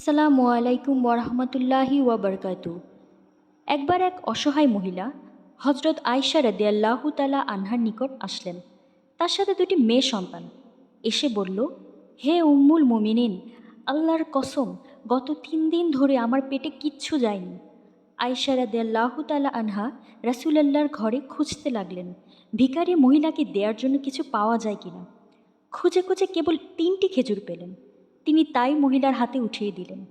আসসালামু আলাইকুম ওরহমতুল্লাহি ওয়াবারকাতু। একবার এক অসহায় মহিলা হজরত আয়সা রদিয়াল্লাহু তালা আনহার নিকট আসলেন। তার সাথে দুটি মেয়ে সন্তান। এসে বলল, হে উম্মুল মুমিনিন, আল্লাহর কসম, গত তিন দিন ধরে আমার পেটে কিচ্ছু যায়নি। আয়সা রদিয়াল্লাহু তালা আনহা রাসুলাল্লাহর ঘরে খুঁজতে লাগলেন, ভিখারি মহিলাকে দেওয়ার জন্য কিছু পাওয়া যায় কিনা। খুঁজে খুঁজে কেবল তিনটি খেজুর পেলেন। তিনি তাই মহিলার হাতে উঠিয়ে দিলেন।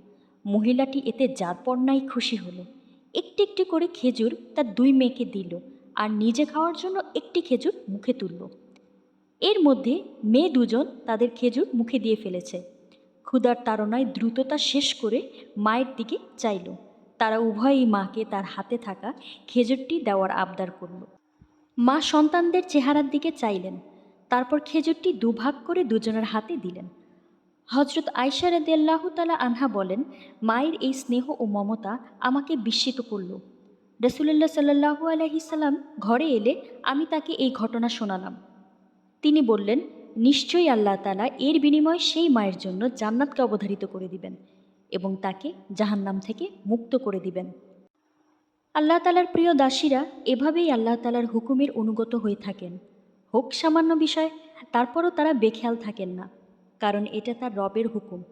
মহিলাটি এতে যারপরনাই খুশি হলো। একটি একটি করে খেজুর তার দুই মেয়েকে দিল আর নিজে খাওয়ার জন্য একটি খেজুর মুখে তুলল। এর মধ্যে মেয়ে দুজন তাদের খেজুর মুখে দিয়ে ফেলেছে। ক্ষুধার তাড়নায় দ্রুততা শেষ করে মায়ের দিকে চাইল। তারা উভয়ই মাকে তার হাতে থাকা খেজুরটি দেওয়ার আবদার করল। মা সন্তানদের চেহারার দিকে চাইলেন। তারপর খেজুরটি দুভাগ করে দুজনের হাতে দিলেন। হজরত আয়সা রাদিয়াল্লাহু তালা আনহা বলেন, মায়ের এই স্নেহ ও মমতা আমাকে বিস্মিত করল। রসুল্লাহ সাল্লাহু আলহিসাল্লাম ঘরে এলে আমি তাকে এই ঘটনা শোনালাম। তিনি বললেন, নিশ্চয়ই আল্লাহ তালা এর বিনিময়ে সেই মায়ের জন্য জান্নাতকে অবধারিত করে দিবেন এবং তাকে জাহান্নাম থেকে মুক্ত করে দিবেন। আল্লাহ তালার প্রিয় দাসীরা এভাবেই আল্লাহ তালার হুকুমের অনুগত হয়ে থাকেন। হোক সামান্য বিষয়, তারপরও তারা বেখেয়াল থাকেন না। কারণ এটা তার রবের হুকুম।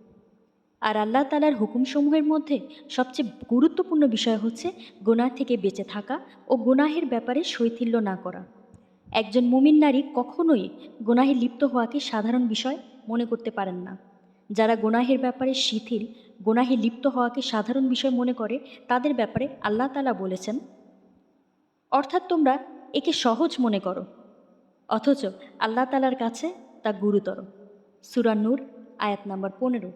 আর আল্লাহ তালার হুকুমসমূহের মধ্যে সবচেয়ে গুরুত্বপূর্ণ বিষয় হচ্ছে গুনাহ থেকে বেঁচে থাকা ও গুনাহের ব্যাপারে শৈথিল্য না করা। একজন মুমিন নারী কখনোই গুনাহে লিপ্ত হওয়াকে সাধারণ বিষয় মনে করতে পারেন না। যারা গোনাহের ব্যাপারে শিথিল, গুনাহে লিপ্ত হওয়াকে সাধারণ বিষয় মনে করে, তাদের ব্যাপারে আল্লাহ তালা বলেছেন, অর্থাৎ তোমরা একে সহজ মনে করো, অথচ আল্লাহ তালার কাছে তা গুরুতর। সুরান্নুর আয়াত নম্বর পনেরো।